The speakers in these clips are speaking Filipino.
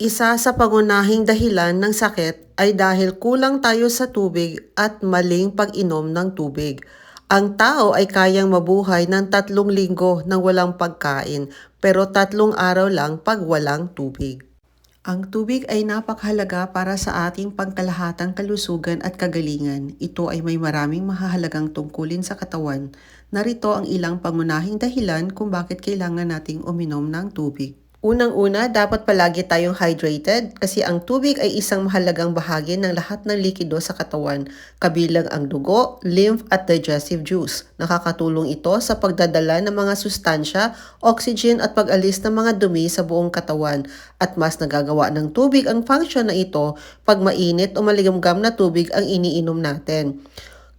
Isa sa pangunahing dahilan ng sakit ay dahil kulang tayo sa tubig at maling pag-inom ng tubig. Ang tao ay kayang mabuhay ng tatlong linggo nang walang pagkain, pero tatlong araw lang pag walang tubig. Ang tubig ay napakahalaga para sa ating pangkalahatang kalusugan at kagalingan. Ito ay may maraming mahahalagang tungkulin sa katawan. Narito ang ilang pangunahing dahilan kung bakit kailangan nating uminom ng tubig. Unang-una, dapat palagi tayong hydrated kasi ang tubig ay isang mahalagang bahagi ng lahat ng likido sa katawan, kabilang ang dugo, lymph at digestive juice. Nakakatulong ito sa pagdadala ng mga sustansya, oxygen at pag-alis ng mga dumi sa buong katawan at mas nagagawa ng tubig ang function na ito pag mainit o maligamgam na tubig ang iniinom natin.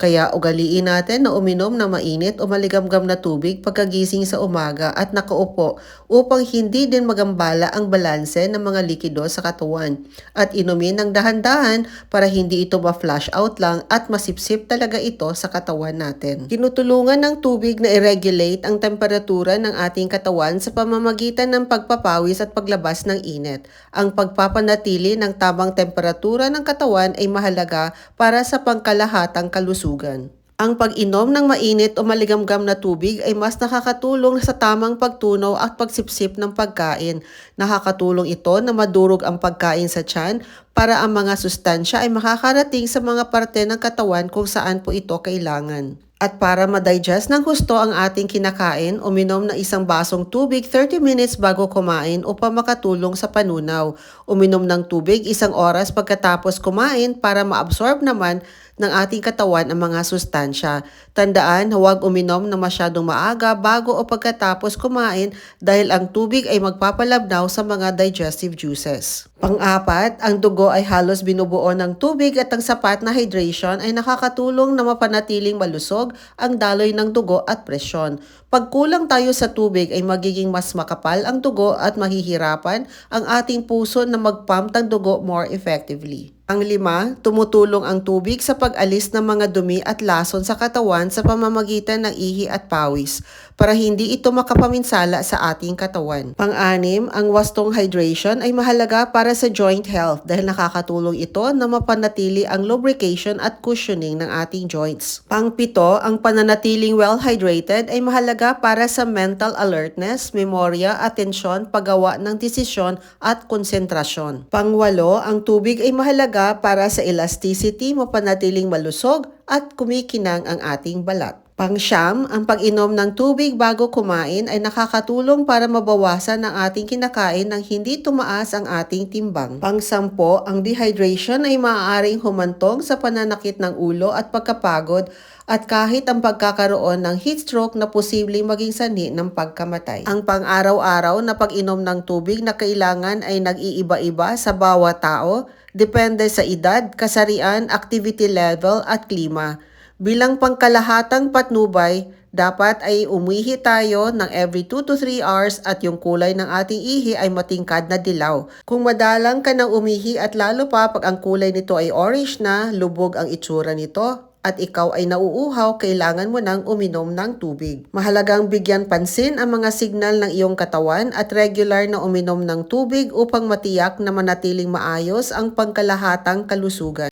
Kaya ugaliin natin na uminom ng mainit o maligamgam na tubig pagkagising sa umaga at nakaupo upang hindi din magambala ang balanse ng mga likido sa katawan. At inumin ng dahan-dahan para hindi ito ma-flush out lang at masipsip talaga ito sa katawan natin. Tinutulungan ng tubig na i-regulate ang temperatura ng ating katawan sa pamamagitan ng pagpapawis at paglabas ng init. Ang pagpapanatili ng tamang temperatura ng katawan ay mahalaga para sa pangkalahatang kalusugan kalusugan. Ang pag-inom ng mainit o maligamgam na tubig ay mas nakakatulong sa tamang pagtunaw at pagsipsip ng pagkain. Nakakatulong ito na madurog ang pagkain sa tiyan para ang mga sustansya ay makakarating sa mga parte ng katawan kung saan po ito kailangan. At para ma-digest ng gusto ang ating kinakain, uminom ng isang basong tubig 30 minutes bago kumain upang makatulong sa panunaw. Uminom ng tubig isang oras pagkatapos kumain para ma-absorb naman ng ating katawan ang mga sustansya. Tandaan, huwag uminom na masyadong maaga bago o pagkatapos kumain dahil ang tubig ay magpapalabnaw sa mga digestive juices. Pang-apat, ang dugo ay halos binubuo ng tubig at ang sapat na hydration ay nakakatulong na mapanatiling malusog ang daloy ng dugo at presyon. Pag kulang tayo sa tubig ay magiging mas makapal ang dugo at mahihirapan ang ating puso na mag-pump ng dugo more effectively. Ang lima, tumutulong ang tubig sa pag-alis ng mga dumi at lason sa katawan sa pamamagitan ng ihi at pawis para hindi ito makapaminsala sa ating katawan. Pang-anim, ang wastong hydration ay mahalaga para sa joint health dahil nakakatulong ito na mapanatili ang lubrication at cushioning ng ating joints. Pang-pito, ang pananatiling well-hydrated ay mahalaga para sa mental alertness, memorya, atensyon, paggawa ng desisyon at konsentrasyon. Pangwalo, ang tubig ay mahalaga para sa elasticity, mapanatiling malusog at kumikinang ang ating balat. Pangsyam, ang pag-inom ng tubig bago kumain ay nakakatulong para mabawasan ang ating kinakain nang hindi tumaas ang ating timbang. Pangsampo, ang dehydration ay maaaring humantong sa pananakit ng ulo at pagkapagod at kahit ang pagkakaroon ng heat stroke na posibleng maging sanhi ng pagkamatay. Ang pang-araw-araw na pag-inom ng tubig na kailangan ay nag-iiba-iba sa bawat tao, depende sa edad, kasarian, activity level at klima. Bilang pangkalahatang patnubay, dapat ay umihi tayo ng every 2 to 3 hours at yung kulay ng ating ihi ay matingkad na dilaw. Kung madalang ka ng umihi at lalo pa pag ang kulay nito ay orange na, lubog ang itsura nito, at ikaw ay nauuhaw, kailangan mo nang uminom ng tubig. Mahalagang bigyan pansin ang mga signal ng iyong katawan at regular na uminom ng tubig upang matiyak na manatiling maayos ang pangkalahatang kalusugan.